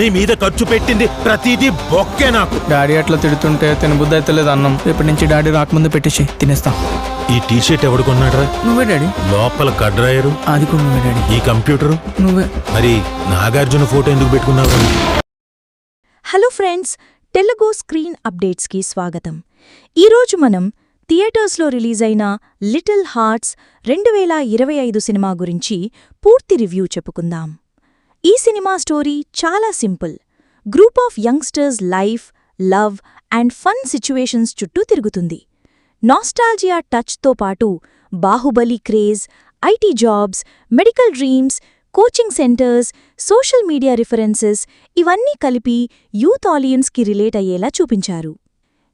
నీ మీద ఖర్చు పెట్టింది ప్రతిదీ బొక్కే నాకు. డాడీ అట్లా తిడుతుంటే తినబుద్ధి అయితే లేదు అన్నం. రేపటి నుంచి డాడీ రాకముందు పెట్టేసి తినేస్తా. ఈ టీషర్ట్ ఎవడు కొన్నాడ్రా? నువ్వే డాడీ. లోపల కడ్రాయరు అది కూడా నువ్వే డాడీ. ఈ కంప్యూటరు? నువ్వే. మరి నాగార్జున ఫోటో ఎందుకు పెట్టుకున్నావు? హలో ఫ్రెండ్స్ తెలుగు స్క్రీన్ అప్డేట్స్కి స్వాగతం. ఈరోజు మనం థియేటర్స్లో రిలీజ్ అయిన లిటిల్ హార్ట్స్ రెండు వేల ఇరవై ఐదు సినిమా గురించి పూర్తి రివ్యూ చెప్పుకుందాం. ఈ సినిమా స్టోరీ చాలా simple. Group of youngsters life love and fun situations చుట్టూ తిరుగుతుంది. నాస్టాల్జియా టచ్తో పాటు Baahubali craze IT jobs medical dreams coaching centres social media references ఇవన్నీ కలిపి యూత్ ఆలియన్స్కి రిలేట్ అయ్యేలా చూపించారు.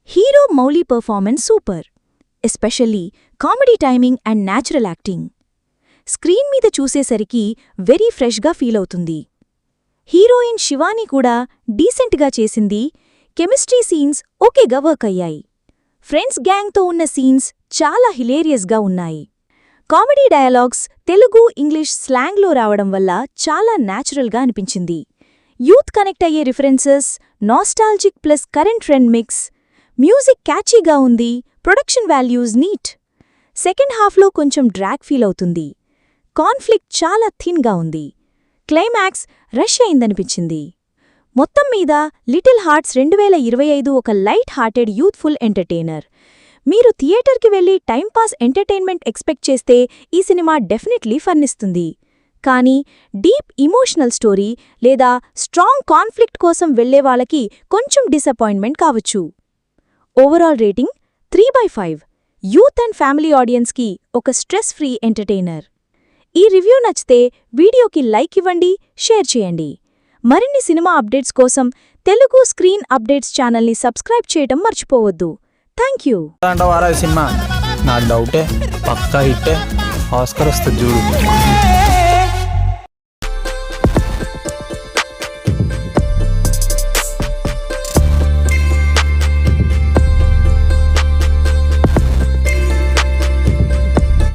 Hero Mouli performance super. Especially comedy timing and natural acting. Screen మీద చూసేసరికి వెరీ ఫ్రెష్గా ఫీల్ అవుతుంది. హీరోయిన్ శివాని కూడా డీసెంట్గా చేసింది. కెమిస్ట్రీ సీన్స్ ఓకేగా వర్క్ అయ్యాయి. ఫ్రెండ్స్ గ్యాంగ్తో ఉన్న సీన్స్ చాలా హిలేరియస్గా ఉన్నాయి. కామెడీ డయలాగ్స్ తెలుగు ఇంగ్లీష్ స్లాంగ్లో రావడం వల్ల చాలా న్యాచురల్గా అనిపించింది. యూత్ కనెక్ట్ అయ్యే references nostalgic plus current trend mix music క్యాచీగా ఉంది ప్రొడక్షన్ వాల్యూస్ నీట్. సెకండ్ హాఫ్లో కొంచెం డ్రాగ్ ఫీల్ అవుతుంది. కాన్ఫ్లిక్ట్ చాలా థిన్గా ఉంది. క్లైమాక్స్ రష్ అయిందనిపించింది. మొత్తం మీద లిటిల్ హార్ట్స్ రెండు వేల ఇరవై ఐదు ఒక లైట్ హార్టెడ్ యూత్ఫుల్ ఎంటర్టైనర్. మీరు థియేటర్కి వెళ్ళి టైంపాస్ ఎంటర్టైన్మెంట్ ఎక్స్పెక్ట్ చేస్తే ఈ సినిమా డెఫినెట్లీ ఫర్నిస్తుంది. కానీ డీప్ ఇమోషనల్ స్టోరీ లేదా స్ట్రాంగ్ కాన్ఫ్లిక్ట్ కోసం వెళ్ళే వాళ్ళకి కొంచెం డిసప్పాయింట్మెంట్ కావచ్చు. Overall rating three by five. Youth and family ఆడియన్స్కి ఒక స్ట్రెస్ ఫ్రీ ఎంటర్టైనర్. ఈ రివ్యూ నచ్చితే వీడియోకి లైక్ ఇవ్వండి షేర్ చేయండి. మరిన్ని సినిమా అప్డేట్స్ కోసం తెలుగు స్క్రీన్ అప్డేట్స్ ఛానల్ని సబ్స్క్రైబ్ చేయటం మర్చిపోవద్దు. Thank you. సినిమా. నాకు డౌటే పక్కా హిట్టే. ఆస్కర్ వస్తుంది చూడు.